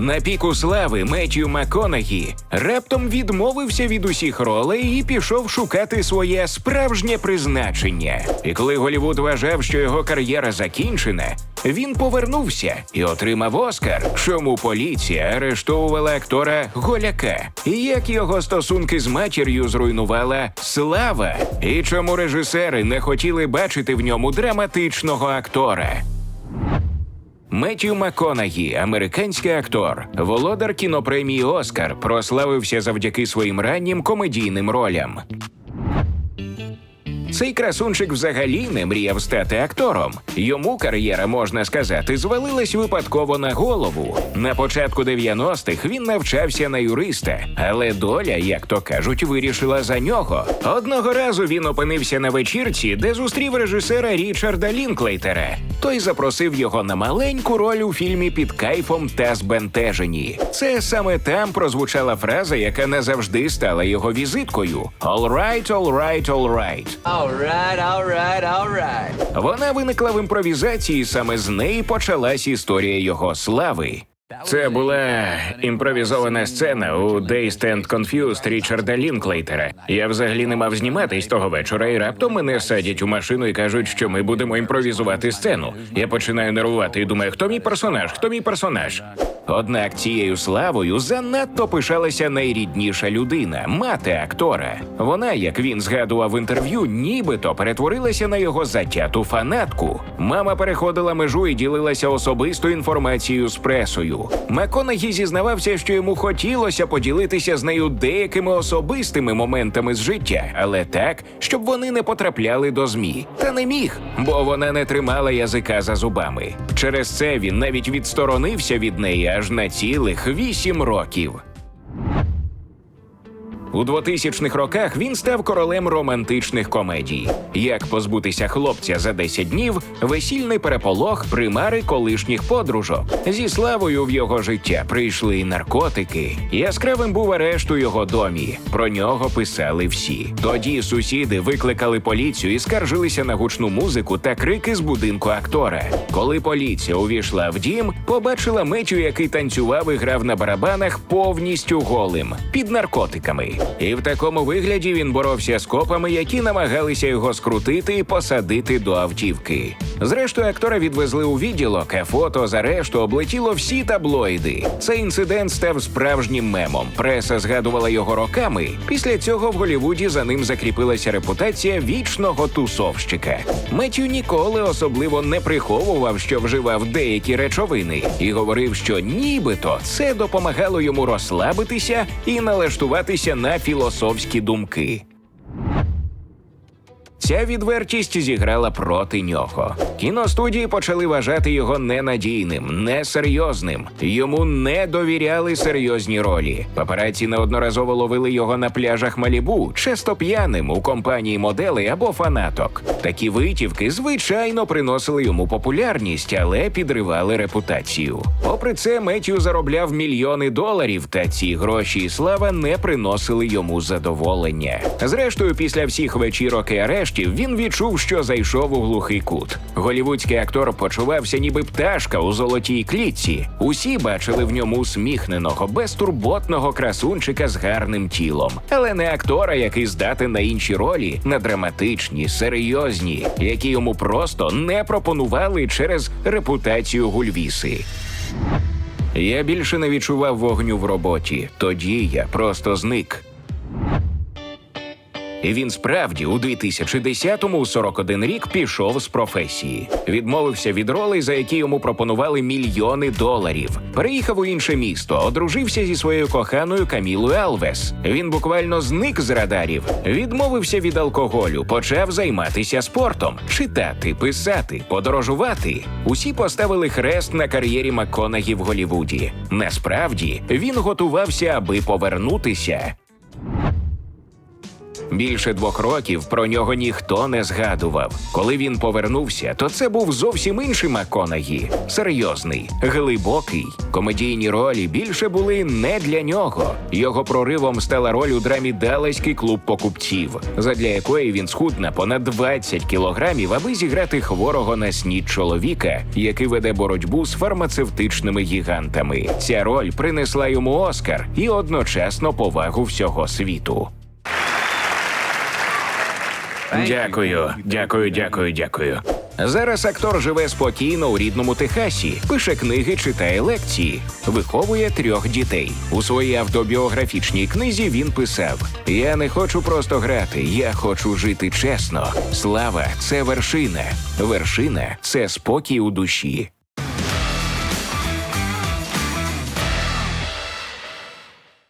На піку слави Меттью МакКонахі раптом відмовився від усіх ролей і пішов шукати своє справжнє призначення. І коли Голівуд вважав, що його кар'єра закінчена, він повернувся і отримав Оскар, чому поліція арештовувала актора Голяка, і як його стосунки з матір'ю зруйнувала слава, і чому режисери не хотіли бачити в ньому драматичного актора. Меттью Маконагі, американський актор, володар кінопремії Оскар, прославився завдяки своїм раннім комедійним ролям. Цей красунчик взагалі не мріяв стати актором. Йому кар'єра, можна сказати, звалилась випадково на голову. На початку 90-х він навчався на юриста, але доля, як то кажуть, вирішила за нього. Одного разу він опинився на вечірці, де зустрів режисера Річарда Лінклейтера. Той запросив його на маленьку роль у фільмі під кайфом та збентежені. Це саме там прозвучала фраза, яка назавжди стала його візиткою: «All right, all right, all right». Alright. Вона виникла в імпровізації, саме з неї почалась історія його слави. Це була імпровізована сцена у Dazed and Confused Річарда Лінклейтера. Я взагалі не мав зніматись того вечора, і раптом мене садять у машину і кажуть, що ми будемо імпровізувати сцену. Я починаю нервувати і думаю, хто мій персонаж, хто мій персонаж. Однак цією славою занадто пишалася найрідніша людина, мати актора. Вона, як він згадував в інтерв'ю, нібито перетворилася на його затяту фанатку. Мама переходила межу і ділилася особистою інформацією з пресою. Маконагі зізнавався, що йому хотілося поділитися з нею деякими особистими моментами з життя, але так, щоб вони не потрапляли до змі. Та не міг, бо вона не тримала язика за зубами. Через це він навіть відсторонився від неї аж на цілих вісім років. У 2000-х роках він став королем романтичних комедій. Як позбутися хлопця за 10 днів, весільний переполох, примари колишніх подружок. Зі славою в його життя прийшли і наркотики. Яскравим був арешт у його домі. Про нього писали всі. Тоді сусіди викликали поліцію і скаржилися на гучну музику та крики з будинку актора. Коли поліція увійшла в дім, побачила Меттю, який танцював і грав на барабанах повністю голим під наркотиками. І в такому вигляді він боровся з копами, які намагалися його скрутити і посадити до автівки. Зрештою, актора відвезли у відділок, а фото з арешту облетіло всі таблоїди. Цей інцидент став справжнім мемом. Преса згадувала його роками. Після цього в Голівуді за ним закріпилася репутація вічного тусовщика. Меттю ніколи особливо не приховував, що вживав деякі речовини, і говорив, що нібито це допомагало йому розслабитися і налаштуватися на філософські думки. Ця відвертість зіграла проти нього. Кіностудії почали вважати його ненадійним, несерйозним. Йому не довіряли серйозні ролі. Папараці неодноразово ловили його на пляжах Малібу, часто п'яним у компанії моделей або фанаток. Такі витівки, звичайно, приносили йому популярність, але підривали репутацію. Попри це, Меттю заробляв мільйони доларів, та ці гроші і слава не приносили йому задоволення. Зрештою, після всіх вечірок і арештів він відчув, що зайшов у глухий кут. Голівудський актор почувався ніби пташка у золотій клітці. Усі бачили в ньому усміхненого, безтурботного красунчика з гарним тілом, але не актора, який здатен на інші ролі, на драматичні, серйозні, які йому просто не пропонували через репутацію Гульвіси. Я більше не відчував вогню в роботі. Тоді я просто зник. Він справді у 2010-му у 41 рік пішов з професії. Відмовився від ролей, за які йому пропонували мільйони доларів. Переїхав у інше місто, одружився зі своєю коханою Камілою Алвес. Він буквально зник з радарів, відмовився від алкоголю, почав займатися спортом, читати, писати, подорожувати. Усі поставили хрест на кар'єрі Макконагі в Голівуді. Насправді він готувався, аби повернутися. Більше двох років про нього ніхто не згадував. Коли він повернувся, то це був зовсім інший Маконагі. Серйозний, глибокий. Комедійні ролі більше були не для нього. Його проривом стала роль у драмі Далеський клуб покупців, задля якої він схуд на понад 20 кілограмів, аби зіграти хворого на снід чоловіка, який веде боротьбу з фармацевтичними гігантами. Ця роль принесла йому Оскар і одночасно повагу всього світу. Дякую, дякую, дякую, дякую. Зараз актор живе спокійно у рідному Техасі, пише книги, читає лекції, виховує трьох дітей. У своїй автобіографічній книзі він писав: Я не хочу просто грати, я хочу жити чесно. Слава це вершина. Вершина це спокій у душі.